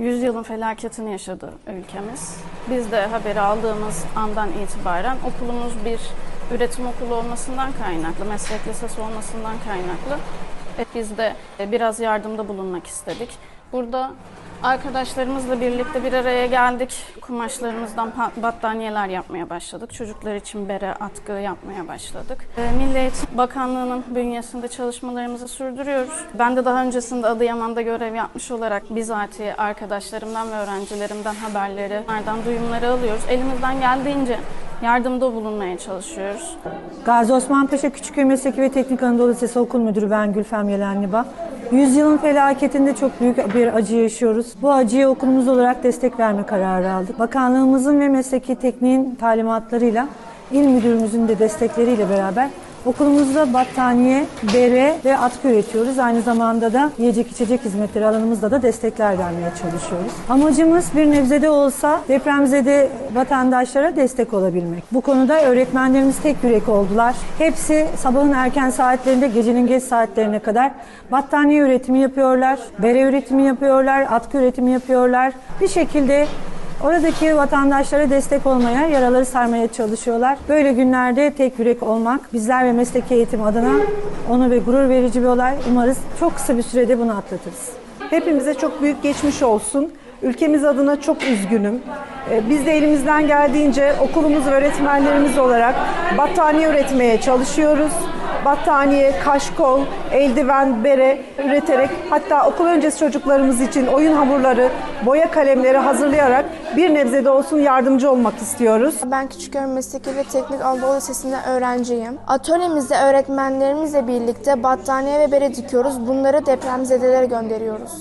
Yüzyılın felaketini yaşadı ülkemiz. Biz de haberi aldığımız andan itibaren okulumuz bir üretim okulu olmasından kaynaklı, meslek lisesi olmasından kaynaklı e, biz de e, biraz yardımda bulunmak istedik. Burada arkadaşlarımızla birlikte bir araya geldik. Kumaşlarımızdan battaniyeler yapmaya başladık. Çocuklar için bere, atkı yapmaya başladık. E, Milli Eğitim Bakanlığı'nın bünyesinde çalışmalarımızı sürdürüyoruz. Ben de daha öncesinde Adıyaman'da görev yapmış olarak bizatihi arkadaşlarımdan ve öğrencilerimden haberleri, onlardan duyumları alıyoruz. Elimizden geldiğince yardımda bulunmaya çalışıyoruz. Gazi Osman Paşa Küçükköy Mesleki ve Teknik Anadolu Lisesi Okul Müdürü ben Gülfem Yelenliba. Yüzyılın felaketinde çok büyük bir acı yaşıyoruz. Bu acıya okulumuz olarak destek verme kararı aldık. Bakanlığımızın ve mesleki tekniğin talimatlarıyla, il müdürümüzün de destekleriyle beraber okulumuzda battaniye, bere ve atkı üretiyoruz. Aynı zamanda da yiyecek içecek hizmetleri alanımızda da destekler vermeye çalışıyoruz. Amacımız bir nebzede olsa depremzede vatandaşlara destek olabilmek. Bu konuda öğretmenlerimiz tek yürek oldular. Hepsi sabahın erken saatlerinde gecenin geç saatlerine kadar battaniye üretimi yapıyorlar, bere üretimi yapıyorlar, atkı üretimi yapıyorlar. Bir şekilde Oradaki vatandaşlara destek olmaya, yaraları sarmaya çalışıyorlar. Böyle günlerde tek yürek olmak bizler ve mesleki eğitim adına onu ve gurur verici bir olay. Umarız çok kısa bir sürede bunu atlatırız. Hepimize çok büyük geçmiş olsun. Ülkemiz adına çok üzgünüm. Ee, Biz de elimizden geldiğince okulumuz öğretmenlerimiz olarak battaniye üretmeye çalışıyoruz. Battaniye, kaşkol, eldiven, bere üreterek hatta okul öncesi çocuklarımız için oyun hamurları, boya kalemleri hazırlayarak bir nebzede olsun yardımcı olmak istiyoruz. Ben Küçükköy Mesleki ve Teknik Anadolu Lisesi'nde öğrenciyim. Atölyemizde öğretmenlerimizle birlikte battaniye ve bere dikiyoruz. Bunları depremzedelere gönderiyoruz.